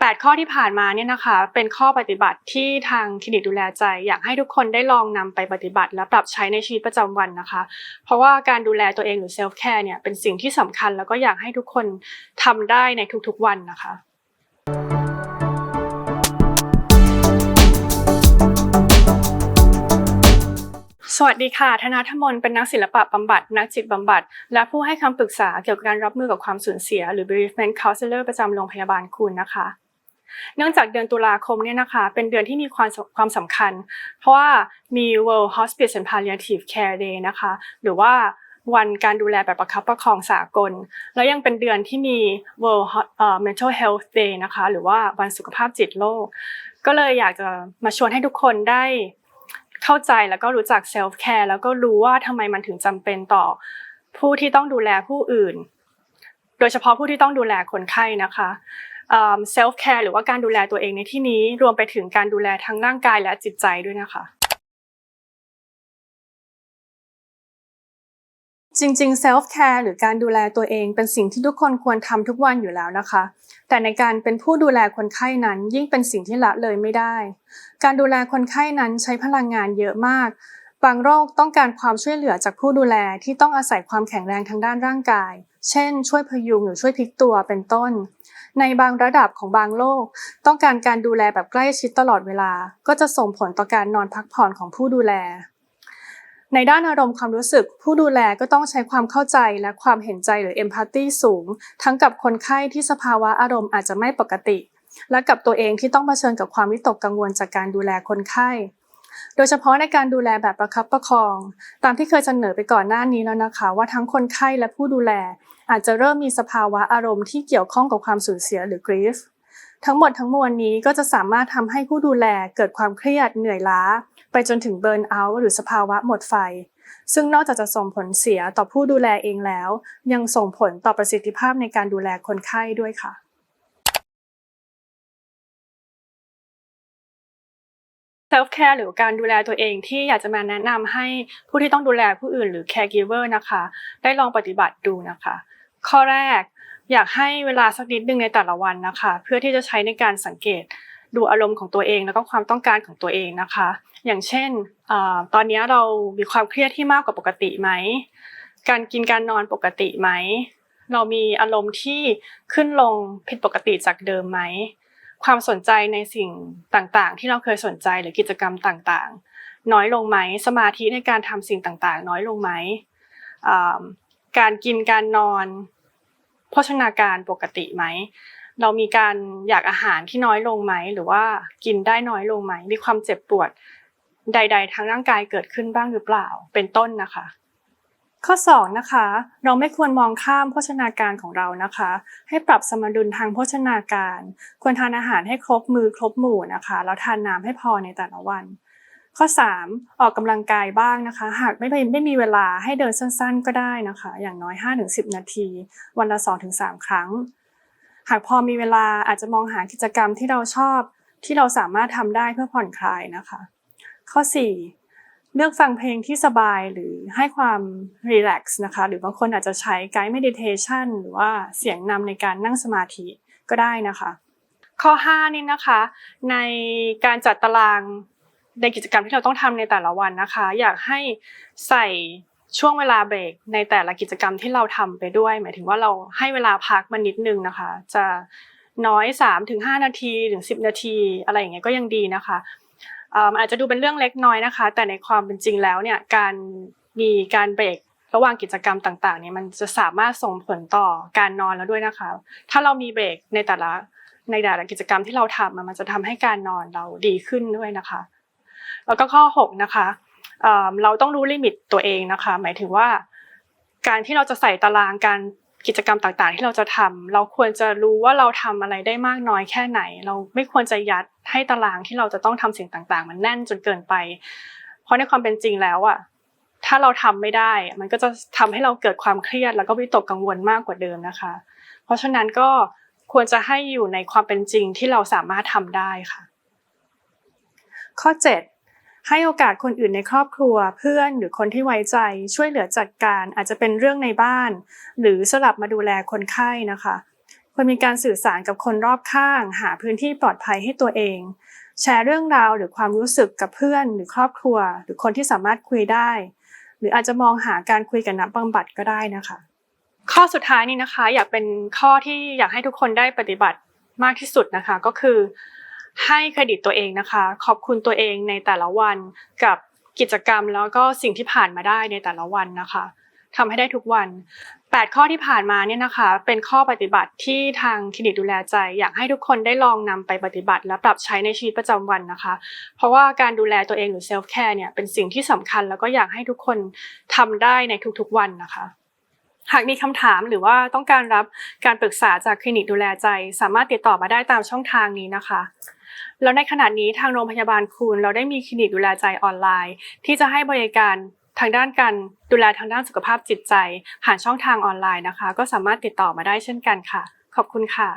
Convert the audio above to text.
8 ข้อที่ผ่านมาเนี่ยนะคะ เป็นข้อปฏิบัติที่ทางคลินิกดูแลใจ อยากให้ทุกคนได้ลองนำไปปฏิบัติ และปรับใช้ในชีวิตประจำวันนะคะ เพราะว่าการดูแลตัวเองหรือเซลฟ์แคร์เนี่ยเป็นสิ่งที่สำคัญ แล้วก็อยากให้ทุกคนทำได้ในทุกๆวันนะคะสวัสดีค่ะ ธนาธมนเป็นนักศิลปะบำบัด นักจิตบำบัด และผู้ให้คำปรึกษาเกี่ยวกับการรับมือกับความสูญเสีย หรือ bereavement counselor ประจำโรงพยาบาลคุณนะคะ เนื่องจากเดือนตุลาคมเนี่ยนะคะเป็นเดือนที่มีความความสำคัญ เพราะว่ามี World Hospice and Palliative Care Day นะคะหรือว่าวันการดูแลแบบประคับประคองสากล แล้วยังเป็นเดือนที่มี World Mental Health Day นะคะหรือว่าวันสุขภาพจิตโลก ก็เลยอยากจะมาชวนให้ทุกคนได้เข้าใจแล้วก็รู้จัก self care แล้วก็รู้ว่าทำไมมันถึงจำเป็นต่อผู้ที่ต้องดูแลผู้อื่น โดยเฉพาะผู้ที่ต้องดูแลคนไข้นะคะ เอ่อ self care หรือว่าการดูแลตัวเองในที่นี้รวมไปถึงการดูแลทั้งร่างกายและจิตใจด้วยนะคะจริงๆ self care หรือการดูแลตัวเองเป็นสิ่งที่ทุกคนควรทำทุกวันอยู่แล้วนะคะ แต่ในการเป็นผู้ดูแลคนไข้นั้นยิ่งเป็นสิ่งที่ละเลยไม่ได้ การดูแลคนไข้นั้นใช้พลังงานเยอะมาก บางโรคต้องการความช่วยเหลือจากผู้ดูแลที่ต้องอาศัยความแข็งแรงทางด้านร่างกาย เช่น ช่วยพยุงหรือช่วยพลิกตัวเป็นต้น ในบางระดับของบางโรคต้องการการดูแลแบบใกล้ชิดตลอดเวลา ก็จะส่งผลต่อการนอนพักผ่อนของผู้ดูแล ในด้านอารมณ์ความรู้สึก ผู้ดูแลก็ต้องใช้ความเข้าใจและความเห็นใจหรือ empathy สูง ทั้งกับคนไข้ที่สภาวะอารมณ์อาจจะไม่ปกติ และกับตัวเองที่ต้องเผชิญกับความวิตกกังวลจากการดูแลคนไข้ โดยเฉพาะในการดูแลแบบประคับประคอง ตามที่เคยเสนอไปก่อนหน้านี้แล้วนะคะ ว่าทั้งคนไข้และผู้ดูแล อาจจะเริ่มมีสภาวะอารมณ์ที่เกี่ยวข้องกับความสูญเสียหรือ grief ทั้งหมดทั้งมวลนี้ก็จะสามารถทำให้ผู้ดูแลเกิดความเครียดเหนื่อยล้า ไปจนถึงเบิร์นเอาท์หรือสภาวะหมดไฟ ซึ่งนอกจากจะส่งผลเสียต่อผู้ดูแลเองแล้ว ยังส่งผลต่อประสิทธิภาพในการดูแลคนไข้ด้วยค่ะ self care หรือการดูแลตัวเองที่อยากจะมาแนะนำให้ผู้ที่ต้องดูแลผู้อื่นหรือ caregiver นะคะ ได้ลองปฏิบัติดูนะคะ ข้อแรกอยากให้เวลาสักนิดนึงในแต่ละวันนะคะ เพื่อที่จะใช้ในการสังเกตดูอารมณ์ของตัวเองแล้วก็ความต้องการของตัวเองนะคะ อย่างเช่นอตอนนี้เรามีความเครียดที่มากกว่าปกติไหม การกินการนอนปกติไหม เรามีอารมณ์ที่ขึ้นลงผิดปกติจากเดิมไหม ความสนใจในสิ่งต่างๆ ที่เราเคยสนใจหรือกิจกรรมต่างๆ น้อยลงไหมสมาธิในการทำสิ่งต่างๆ น้อยลงไหมการกินการนอน โภชนาการปกติไหมเรามีการอยากอาหารที่น้อยลงไหม หรือว่ากินได้น้อยลงไหม มีความเจ็บปวดใด ๆ ทางร่างกายเกิดขึ้นบ้างหรือเปล่า เป็นต้นนะคะ ข้อ2นะคะเราไม่ควรมองข้ามโภชนาการของเรานะคะ ให้ปรับสมดุลทางโภชนาการ ควรทานอาหารให้ครบมือครบหมู่นะคะแล้วทานน้ำให้พอในแต่ละวัน ข้อ 3 ออกกำลังกายบ้างนะคะ หากไม่ไม่มีเวลาให้เดินสั้นๆ ก็ได้นะคะ อย่างน้อย 5-10 นาที วันละ 2-3 ครั้ง หากพอมีเวลาอาจจะมองหากิจกรรมที่เราชอบที่เราสามารถทำได้เพื่อผ่อนคลายนะคะ ข้อ 4 เลือกฟังเพลงที่สบายหรือให้ความรีแลกซ์นะคะ หรือบางคนอาจจะใช้ไกด์เมดิเทชันหรือว่าเสียงนำในการนั่งสมาธิก็ได้นะคะ ข้อ5นี่นะคะ ในการจัดตารางในกิจกรรมที่เราต้องทำในแต่ละวันนะคะ อยากให้ใส่ช่วงเวลาเบรกในแต่ละกิจกรรมที่เราทำไปด้วย หมายถึงว่าเราให้เวลาพักมันนิดนึงนะคะ จะน้อย3-5นาทีถึง10 นาที อะไรอย่างเงี้ยก็ยังดีนะคะ อาจจะดูเป็นเรื่องเล็กน้อยนะคะ แต่ในความเป็นจริงแล้วเนี่ยการมีการเบรกระหว่างกิจกรรมต่างๆเนี่ยมันจะสามารถส่งผลต่อการนอนแล้วด้วยนะคะ ถ้าเรามีเบรกในแต่ละในแต่ละกิจกรรมที่เราทำมันจะทำให้การนอนเราดีขึ้นด้วยนะคะ แล้วก็ข้อ6นะคะเราต้องรู้ลิมิตตัวเองนะคะ หมายถึงว่า การที่เราจะใส่ตารางการ กิจกรรมต่างๆ ที่เราจะทำเราควรจะรู้ว่าเราทำอะไรได้มากน้อยแค่ไหน เราไม่ควรจะยัดให้ตารางที่เราจะต้องทำสิ่งต่างๆ มันแน่นจนเกินไป เพราะในความเป็นจริงแล้วอะถ้าเราทำไม่ได้ มันก็จะทำให้เราเกิดความเครียด แล้วก็วิตกกังวลมากกว่าเดิมนะคะ เพราะฉะนั้นก็ควรจะให้อยู่ในความเป็นจริงที่เราสามารถทำได้ค่ะ ข้อ 7 ให้โอกาสคนอื่นในครอบครัว เพื่อนหรือคนที่ไว้ใจ ช่วยเหลือจัดการอาจจะเป็นเรื่องในบ้าน หรือสลับมาดูแลคนไข้นะคะควรมีการสื่อสารกับคนรอบข้าง หาพื้นที่ปลอดภัยให้ตัวเอง แชร์เรื่องราวหรือความรู้สึกกับเพื่อนหรือครอบครัว หรือคนที่สามารถคุยได้ หรืออาจจะมองหาการคุยกับนักบำบัดก็ได้นะคะ ข้อสุดท้ายนี่นะคะ อยากเป็นข้อที่อยากให้ทุกคนได้ปฏิบัติมากที่สุดนะคะ ก็คือ ให้เครดิตตัวเองนะคะ ขอบคุณตัวเองในแต่ละวันกับกิจกรรมแล้วก็สิ่งที่ผ่านมาได้ในแต่ละวันนะคะทำให้ได้ทุกวัน 8 ข้อที่ผ่านมาเนี่ยนะคะ เป็นข้อปฏิบัติที่ทางคลินิกดูแลใจ อยากให้ทุกคนได้ลองนำไปปฏิบัติ และปรับใช้ในชีวิตประจำวันนะคะ เพราะว่าการดูแลตัวเองหรือเซลฟ์แคร์เนี่ยเป็นสิ่งที่สำคัญ แล้วก็อยากให้ทุกคนทำได้ในทุกๆวันนะคะหากมีคำถามหรือว่าต้องการรับการปรึกษาจากคลินิกดูแลใจ สามารถติดต่อมาได้ตามช่องทางนี้นะคะ แล้วในขณะนี้ทางโรงพยาบาลคูณเราได้มีคลินิกดูแลใจออนไลน์ ที่จะให้บริการทางด้านการดูแลทางด้านสุขภาพจิตใจ ผ่านช่องทางออนไลน์นะคะ ก็สามารถติดต่อมาได้เช่นกันค่ะ ขอบคุณค่ะ